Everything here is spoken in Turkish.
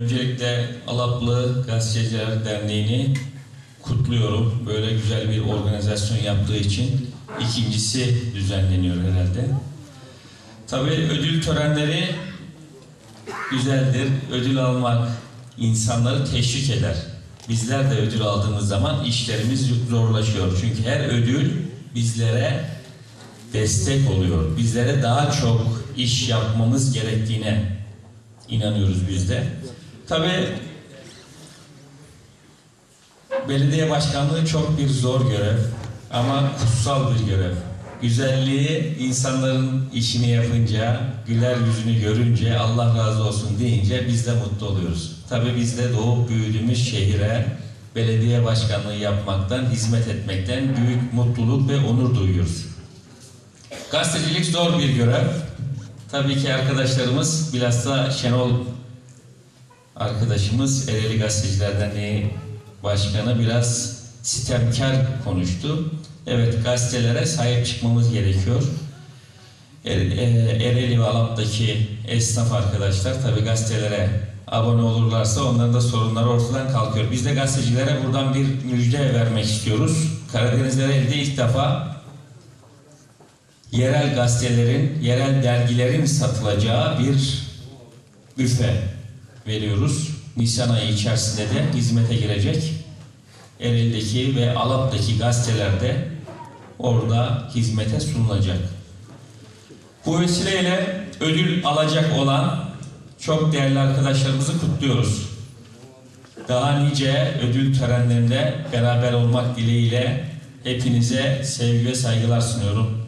Öncelikle Alaplı Gazeteciler Derneği'ni kutluyorum. Böyle güzel bir organizasyon yaptığı için. ikincisi düzenleniyor herhalde. Tabii ödül törenleri güzeldir. Ödül almak insanları teşvik eder. Bizler de ödül aldığımız zaman işlerimiz zorlaşıyor. Çünkü her ödül bizlere destek oluyor. Bizlere daha çok iş yapmamız gerektiğine inanıyoruz biz de. Tabii belediye başkanlığı çok bir zor görev ama kutsal bir görev. Güzelliği insanların işini yapınca, güler yüzünü görünce, Allah razı olsun deyince biz de mutlu oluyoruz. Tabii biz de doğup büyüdüğümüz şehire belediye başkanlığı yapmaktan, hizmet etmekten büyük mutluluk ve onur duyuyoruz. Gazetecilik zor bir görev. Tabii ki arkadaşlarımız bilhassa Şenol arkadaşımız Ereğli Gazeteciler Derneği Başkanı biraz sitemkar konuştu. Evet gazetelere sahip çıkmamız gerekiyor. Er, e, Ereğli ve Alap'taki esnaf arkadaşlar tabii gazetelere abone olurlarsa onların da sorunları ortadan kalkıyor. Biz de gazetecilere buradan bir müjde vermek istiyoruz. Karadeniz'de elde ilk defa yerel gazetelerin, yerel dergilerin satılacağı bir büfe veriyoruz. Nisan ayı içerisinde de hizmete girecek. Ereğli'deki ve Alap'taki gazetelerde orada hizmete sunulacak. Bu vesileyle ödül alacak olan çok değerli arkadaşlarımızı kutluyoruz. Daha nice ödül törenlerinde beraber olmak dileğiyle hepinize sevgi ve saygılar sunuyorum.